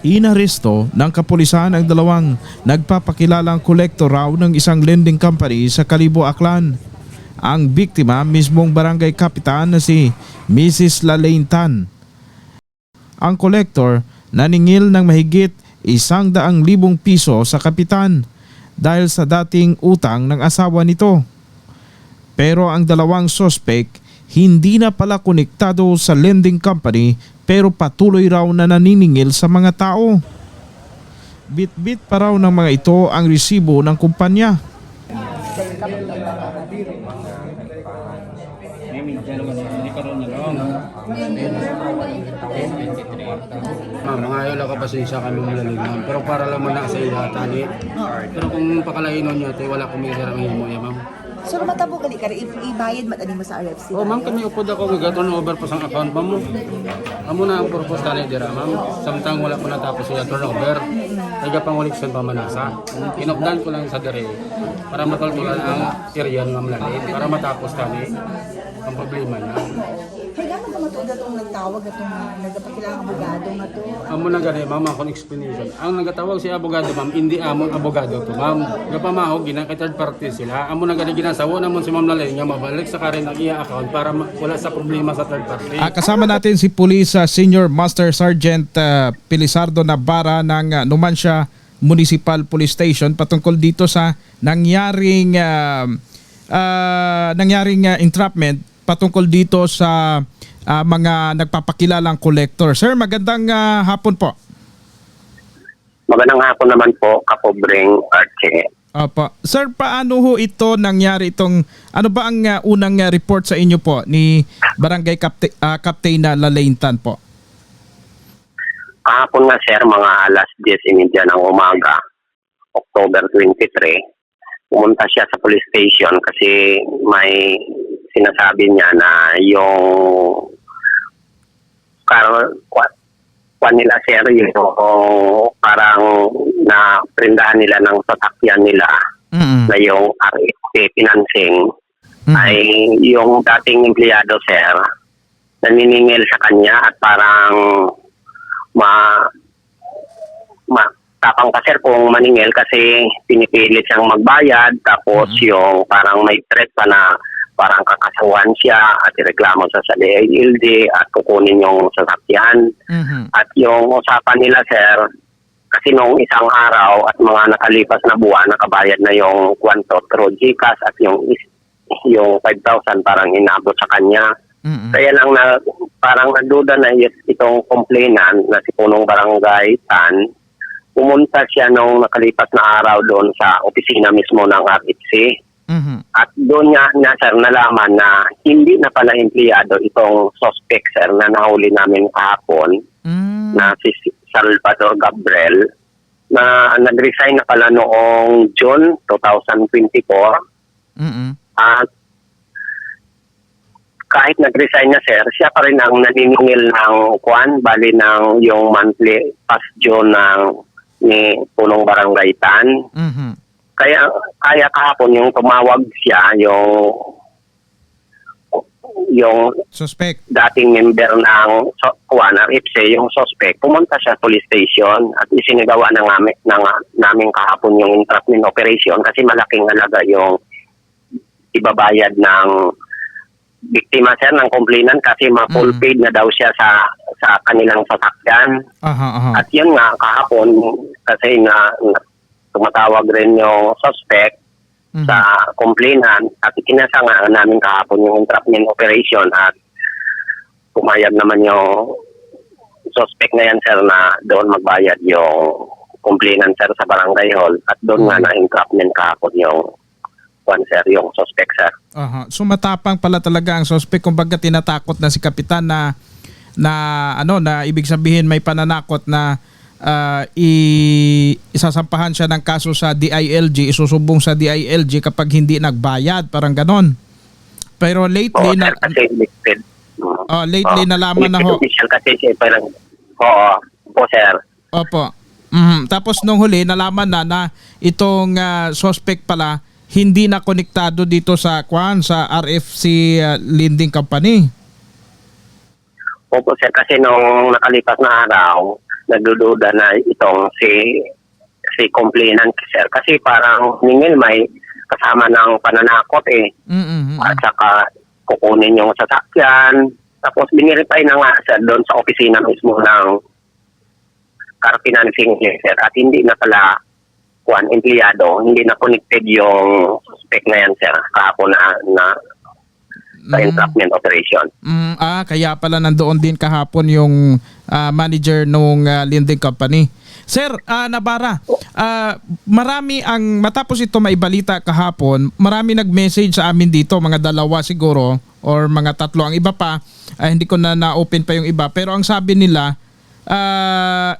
Inaresto ng kapulisan ang dalawang nagpapakilalang kolektor raw ng isang lending company sa Kalibo, Aklan. Ang biktima mismong barangay kapitan na si Mrs. Lalaine Tan. Ang kolektor naningil ng mahigit isang daang libong piso sa kapitan dahil sa dating utang ng asawa nito. Pero ang dalawang sospek hindi na pala konektado sa lending company pero patuloy raw na naniningil sa mga tao. Bit-bit pa raw ng mga ito ang resibo ng kumpanya. Ma'am, mga ayaw ka pasensya kami malalig ma'am. Pero para lang man na sa iya, tani. Pero kung pakalainon niya, te, wala kami sa rangin mo ya, ma'am. So matabo gali ka rin, ibayad mat ani mo sa RFC. Oh, ma'am, kami upod ako, we turn over po sa account, ma'am. Amo na ang purpose tani dira, ma'am. Samtang wala po natapos siya turnover. Kaya pang ulit sa pamanasa. Inokdan ko lang sa dire para matultulan ang area ng amlalin para matapos tani ang problema niya. Na itong nagtawag na itong nagpakilang abogado na to. Amo na gani, ma'am, akong explanation. Ang nagatawag si abogado, ma'am, hindi amo abogado to, ma'am. Gapamahog, gina kay third party sila. Amo na gani ginasawa namon si Ma'am Lalay nga mabalik sa karin ang iya account para wala sa problema sa third party. Ah, kasama natin si Police ah, Senior Master Sergeant ah, Pilisardo Navarra ng ah, Numancia Municipal Police Station patungkol dito sa nangyaring ah, ah, nangyaring ah, entrapment patungkol dito sa ah, mga nagpapakilalang collector. Sir, magandang ah, hapon po. Magandang hapon naman po, Kapobreng Arche. Opo. Sir, paano ho ito nangyari itong ano ba ang ah, unang ah, report sa inyo po ni Barangay Captain uh, Captain na Lalaintan po? Kahapon nga sir, mga alas 10.30 ng umaga, October 23, pumunta siya sa police station kasi may sinasabi niya na yung kwa- kwan nila sir, yung parang na prindahan nila ng sasakyan nila Mm. na yung RFP financing Mm. ay yung dating empleyado sir naniningil sa kanya at parang ma ma tapang pa sir kung maningil kasi pinipilit siyang magbayad tapos yung parang may threat pa na parang kakasuhan siya at ireklamo sa sa DILD at kukunin yung sasakyan Mhm. at yung usapan nila, sir, kasi nung isang araw at mga nakalipas na buwan, nakabayad na yung kwanto through GCash at yung yung 5,000 parang inabot sa kanya. Mhm. Kaya lang na parang naduda na it- itong complainant na si Punong Barangay Tan, pumunta siya nung nakalipas na araw doon sa opisina mismo ng RFC. Mhm. At doon niya, niya sir nalaman na hindi na pala empleyado itong suspect sir na nahuli namin kahapon Mm. na si Salvador Gabriel na nag-resign na pala noong June 2024 Mhm. at kahit nag-resign na sir, siya pa rin ang naniningil ng kwan, bali ng yung monthly past due ng ni Punong Barangay Tan. Mhm. Kaya kaya kahapon yung tumawag siya yung yung Suspect. dating member ng so, Kuan, RFC, yung suspect, pumunta siya sa police station at isinagawa na namin, na, namin kahapon yung entrapment operation kasi malaking halaga yung ibabayad ng biktima sir ng complainant kasi ma-full Mm. paid na daw siya sa sa kanilang sasakyan. Aha, aha. At yun nga, kahapon, kasi na, na tumatawag rin yung suspect Mhm. sa complainant at ikinasa nga namin kahapon yung entrapment operation at pumayag naman yung suspect na yan sir na doon magbayad yung complainant sir sa barangay hall at doon nga na entrapment kahapon yung one sir yung suspect sir. Aha. So matapang pala talaga ang suspect kumbaga tinatakot na si kapitan na na ano na ibig sabihin may pananakot na ah, i isasampahan siya ng kaso sa DILG, isusubong sa DILG kapag hindi nagbayad, parang ganon. Pero Oo lately na sir kasi. Mm. oh, lately Oo, nalaman na ho. official kasi siya parang oo po sir. Opo. Mhm. Tapos nung huli nalaman na na itong ah, suspect pala hindi na konektado dito sa kwan sa RFC ah, Lending Company. Opo sir, kasi nung nakalipas na araw, nagdududa na itong si si complainant sir. Kasi parang ningil may kasama ng pananakot eh. Mm-mm. at saka kukunin yung sasakyan. Tapos biniripay na nga sir doon sa opisina mismo ng car financing sir. At hindi na pala kuan empleyado hindi na connected yung suspect na yan sir. Kahapon na, na sa Mm. entrapment operation. Mm, ah, kaya pala nandoon din kahapon yung ah, manager nung ah, lending company. Sir, ah, Nabara, ah, marami ang matapos ito maibalita kahapon, marami nag-message sa amin dito, mga dalawa siguro or mga tatlo. Ang iba pa, ah, hindi ko na na-open pa yung iba, pero ang sabi nila, ah,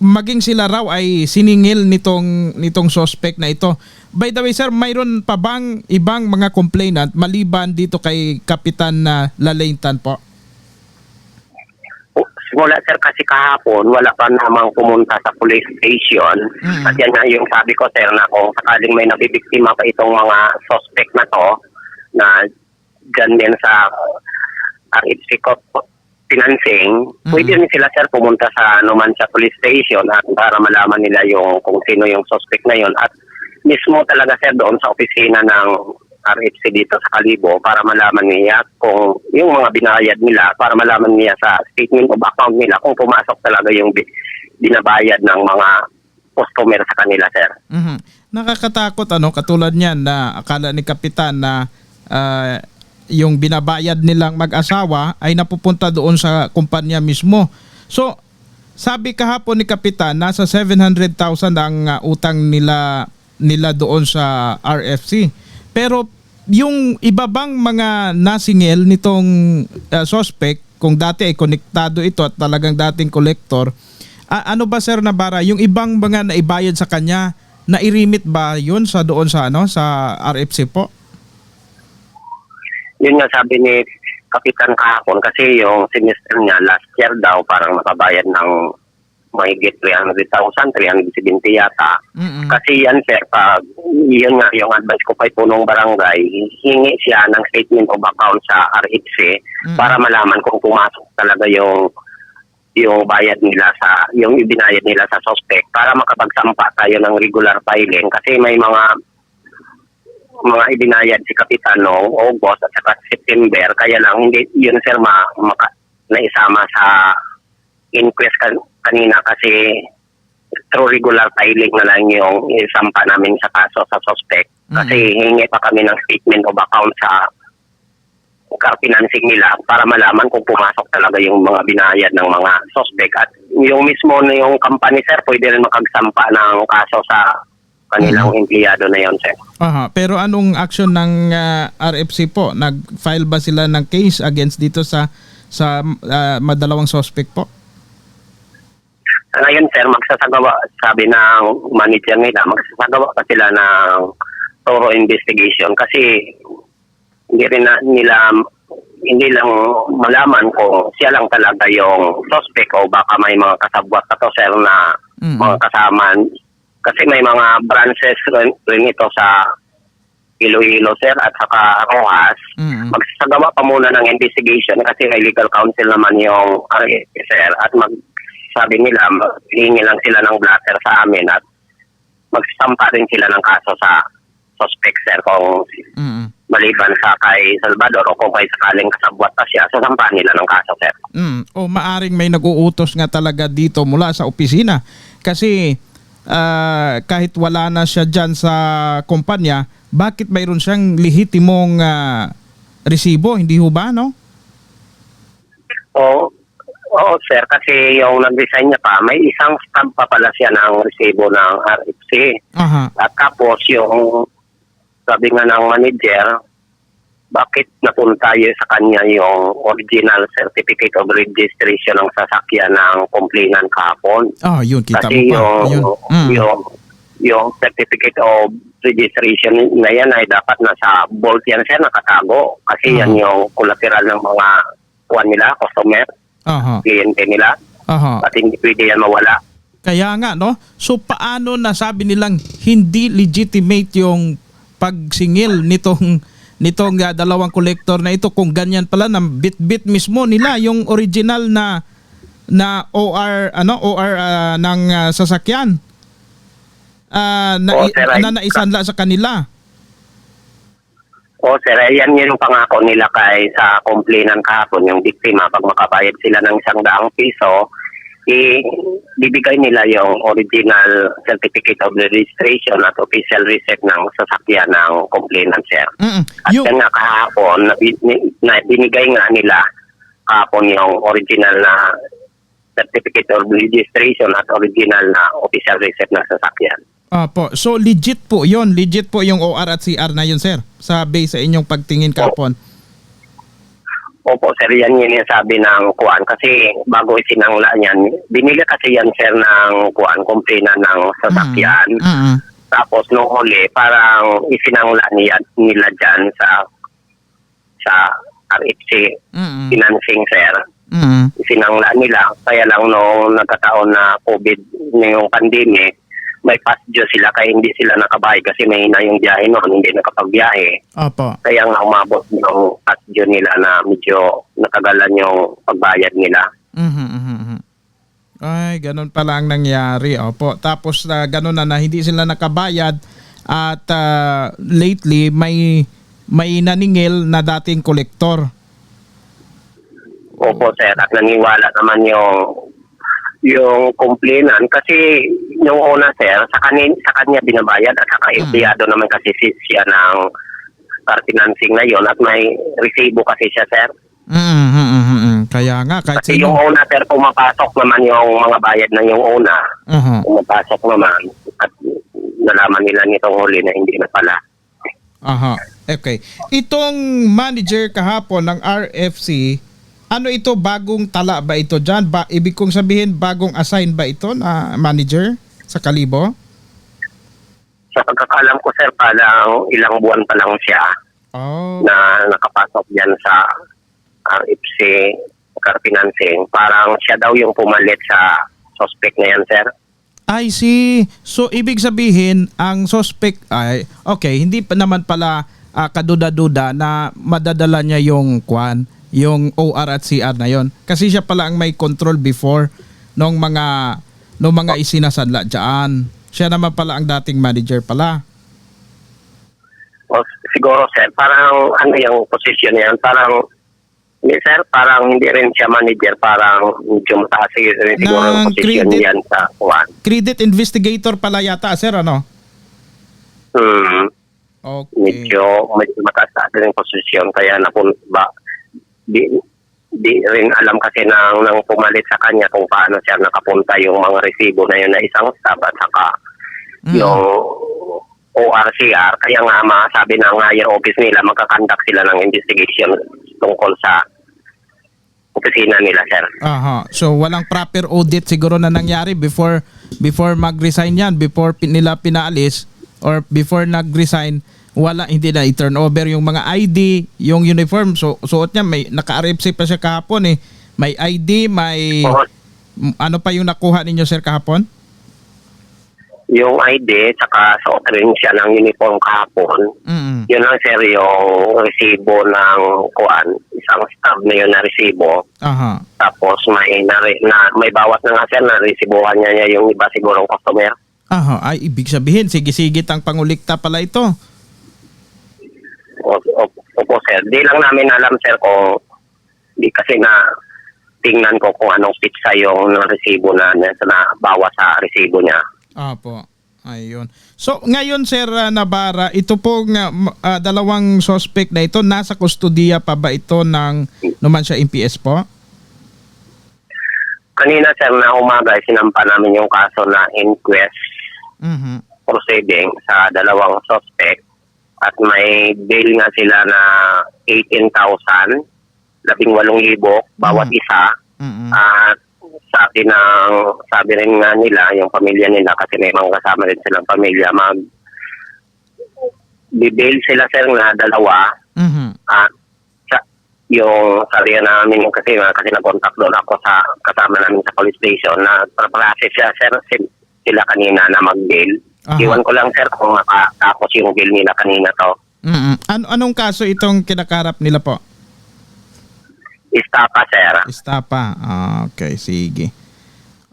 maging sila raw ay siningil nitong nitong suspect na ito. By the way, sir, mayroon pa bang ibang mga complainant maliban dito kay Kapitan na Lalaintan po? Simula sir kasi kahapon, wala pa namang pumunta sa police station. Mm. At yan nga yung sabi ko sir na kung sakaling may nabibiktima pa itong mga suspect na to na dyan din sa RFC co- financing, Mm. pwede rin sila sir pumunta sa anuman sa police station at para malaman nila yung kung sino yung suspect na yon at mismo talaga sir doon sa opisina ng RFC dito sa Kalibo para malaman niya kung yung mga binayad nila para malaman niya sa statement of account nila kung pumasok talaga yung bi- binabayad ng mga customer sa kanila sir. Mhm. Nakakatakot ano katulad niyan na akala ni kapitan na ah, yung binabayad nilang mag-asawa ay napupunta doon sa kumpanya mismo. So sabi kahapon ni kapitan nasa 700,000 ang ah, utang nila nila doon sa RFC. Pero yung iba bang mga nasingil nitong ah, suspect kung dati ay konektado ito at talagang dating collector A- ano ba sir Nabara, yung ibang mga naibayad sa kanya, nairimit ba yun sa doon sa ano sa RFC po? Yun nga sabi ni Kapitan kahapon kasi yung semester niya last year daw parang nakabayad ng mahigit 300,000, 370 yata. Mm-mm. Kasi yan sir, pag yun nga yung advice ko kay punong barangay, hingi siya ng statement of account sa RHC Mm. para malaman kung pumasok talaga yung yung bayad nila sa yung ibinayad nila sa suspect para makapagsampa tayo ng regular filing kasi may mga mga ibinayad si Kapitan noong August at saka September kaya lang hindi yun sir ma, maka, naisama sa inquest kan- kanina kasi through regular filing na lang yung isampa namin sa kaso sa suspect. Kasi hingi pa kami ng statement of account sa car financing nila para malaman kung pumasok talaga yung mga binayad ng mga suspect. At yung mismo na yung company, sir, pwede rin makagsampa ng kaso sa kanilang empleyado na yon sir. Aha, pero anong action ng ah, RFC po? Nag-file ba sila ng case against dito sa sa ah, madalawang suspect po? Ngayon, sir, magsasagawa, sabi ng manager nila, magsasagawa pa sila ng thorough investigation kasi hindi rin na, nila hindi lang malaman kung siya lang talaga yung suspect o baka may mga kasabwat pa to sir na Mm. mga kasama kasi may mga branches rin, rin ito sa Iloilo sir at saka Rojas Mm. magsasagawa pa muna ng investigation kasi may legal counsel naman yung RFP, sir at mag sabi nila hihingi lang sila ng blatter sa amin at magsampa rin sila ng kaso sa suspect sir kung Mm. maliban sa kay Salvador o kung kay sakaling kasabwat pa siya sasampahan nila ng kaso sir. Mm. O maaring may nag-uutos nga talaga dito mula sa opisina kasi ah, kahit wala na siya dyan sa kumpanya, bakit mayroon siyang lehitimong ah, resibo? Hindi ho ba, no? Oo, oo sir kasi yung nag-resign niya pa may isang stamp pa pala siya ng resibo ng RFC. Aha. At tapos yung sabi nga ng manager, bakit napunta yun sa kanya yung original certificate of registration ng sasakyan ng complainant kahapon? Ah, yun, kita Kasi mo pa. yung, Yun. Mm. yung, yung certificate of registration na yan ay dapat nasa vault yan sir, nakatago. Kasi yan Ah. yung collateral ng mga kuwan nila, customer, Aha. kliyente nila. Aha. At hindi pwede yan mawala. Kaya nga, no? So, paano nasabi nilang hindi legitimate yung pagsingil nitong nitong ah, dalawang kolektor na ito kung ganyan pala na bit-bit mismo nila yung original na na OR ano OR ah, ng ah, sasakyan. Ah, na, sir, ay- na naisanla sa kanila. O sir, eh, yan yung pangako nila kay sa complainant kahapon, yung biktima, pag makabayad sila ng isang daang piso, i bibigay nila yung original certificate of registration at official receipt ng sasakyan ng complainant, sir. Mm-mm. At Yung yan nga kahapon, na binigay nga nila kahapon yung original na certificate of registration at original na official receipt ng sasakyan. Opo. So legit po 'yon, legit po yung OR at CR na 'yun, sir. Sa base sa inyong pagtingin kahapon. Opo, sir, yan yun yung sabi ng kuan. Kasi bago isinangla niyan, binili kasi yan, sir, ng kuan, kumplina ng sasakyan. Mm-mm. Tapos nung huli, parang isinangla niya, nila dyan sa sa RFC Mm-mm. financing, sir. Mm-mm. Isinangla nila. Kaya lang nung nagkataon na COVID, yung pandemic, may due sila kaya hindi sila nakabayad kasi may na yung biyahe noon, hindi nakapagbiyahe. Opo. Kaya nga umabot yung due nila na medyo natagalan yung pagbayad nila. Mhm, mhm, mhm. Ay, ganun pala ang nangyari. Opo. Tapos na ganun na, na hindi sila nakabayad at ah, lately may may naningil na dating kolektor. Opo, sir. At naniwala naman yung yung complainant kasi yung una sir sa kanin sa kanya binabayad at saka empleyado naman kasi si, siya ng car financing na yon at may resibo kasi siya sir Mhm, mhm, mhm, mhm. Kaya nga kahit kasi yung sino. una sir pumapasok naman yung mga bayad na yung una Mhm. pumapasok naman at nalaman nila nitong huli na hindi na pala Aha. Okay. Itong manager kahapon ng RFC, ano ito bagong tala ba ito diyan? Ba ibig kong sabihin bagong assign ba ito na manager sa Kalibo? sa pagkakalam ko sir parang ilang buwan pa lang siya Oh. na nakapasok diyan sa RFC car financing parang siya daw yung pumalit sa suspect na yan sir I see. So ibig sabihin ang suspect ay okay, hindi pa naman pala ah, kaduda-duda na madadala niya yung kwan, yung OR at CR na yon. Kasi siya pala ang may control before nung mga nung mga isinasadla diyan. Siya naman pala ang dating manager pala. o siguro sir parang ano yung position niya parang hindi sir parang hindi rin siya manager parang medyo mataas rin siguro Ng yung position credit? niyan sa kuwan Credit investigator pala yata, sir, ano? hmm, Okay. medyo medyo mataas din yung posisyon kaya napun ba di di rin alam kasi nang nang pumalit sa kanya kung paano siya nakapunta yung mga resibo na yun na isang staff at saka Mm. yung ORCR kaya nga masabi ng higher office nila magkakandak sila ng investigation tungkol sa opisina nila sir Aha. So walang proper audit siguro na nangyari before before mag-resign yan, before pin- nila pinaalis or before nag-resign, wala hindi na i-turn over yung mga ID, yung uniform. So suot niya may naka-RFC pa siya kahapon eh. May ID, may m- ano pa yung nakuha ninyo sir kahapon? yung ID saka suot rin siya ng uniform kahapon Mm. yun lang sir yung resibo ng kuan isang staff na yun na resibo Aha. Tapos may na, na may bawat na nga sir na resibuhan niya niya yung iba sigurong customer. Aha, ay ibig sabihin sige-sigit ang pangulikta pala ito. O, o, opo sir. Di lang namin alam sir kung di kasi na tingnan ko kung anong pizza yung resibo na, na, na bawa sa resibo niya. Apo. Ayun. So ngayon Sir uh, Navarra, ito pong uh, uh, dalawang suspect na ito nasa kustodiya pa ba ito ng naman siya MPS po? Kanina sir na umaga sinampa namin yung kaso na inquest Mhm. proceeding sa dalawang suspect at may bail nga sila na 18,000, 18,000 bawat Mm. isa. Mhm. At sabi ng sabi rin nga nila yung pamilya nila kasi may mga kasama rin silang pamilya mag bibail sila sir na dalawa Mhm. at sa, yung sabi namin yung kasi kasi na-contact doon ako sa kasama namin sa police station na process siya sir si- sila kanina na mag-bail. Aha. Iwan ko lang sir kung makatapos yung bail nila kanina to. Mhm. An- anong kaso itong kinakarap nila po? Istapa sir. Istapa. Ah, Okay, sige.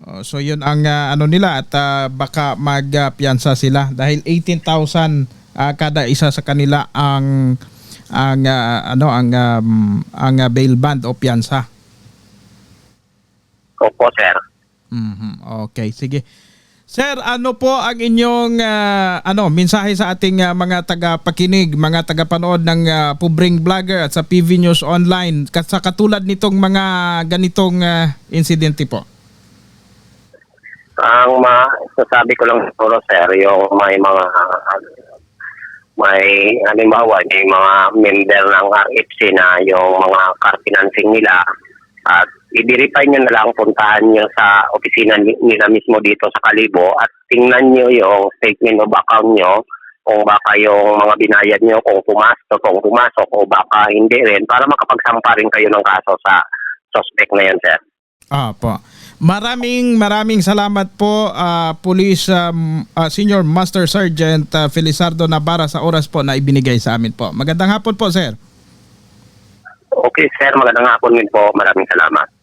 Oh, so yun ang ah, ano nila at ah, baka magpiyansa sila dahil 18,000 ah, kada isa sa kanila ang ang ah, ano ang um, ang ah, bail bond o piyansa. Opo, sir. Mhm. Okay, sige. Sir, ano po ang inyong ah, ano mensahe sa ating ah, mga tagapakinig, mga tagapanood ng ah, Pubring Vlogger at sa PV News Online sa katulad nitong mga ganitong ah, insidente po? Ang masasabi ko lang siguro, sir, yung may mga may halimbawa, may mga member ng RFC na yung mga car financing nila at i-verify nyo na lang, puntahan nyo sa opisina ni- nila mismo dito sa Kalibo at tingnan nyo yung statement of account nyo kung baka yung mga binayad nyo kung pumasok, kung pumasok o baka hindi rin para makapagsampa rin kayo ng kaso sa suspect na yan, sir. Ah, po. Maraming maraming salamat po ah, Police um, ah, Senior Master Sergeant ah, Felizardo Navarra sa oras po na ibinigay sa amin po. Magandang hapon po, sir. Okay, sir. Magandang hapon din po. Maraming salamat.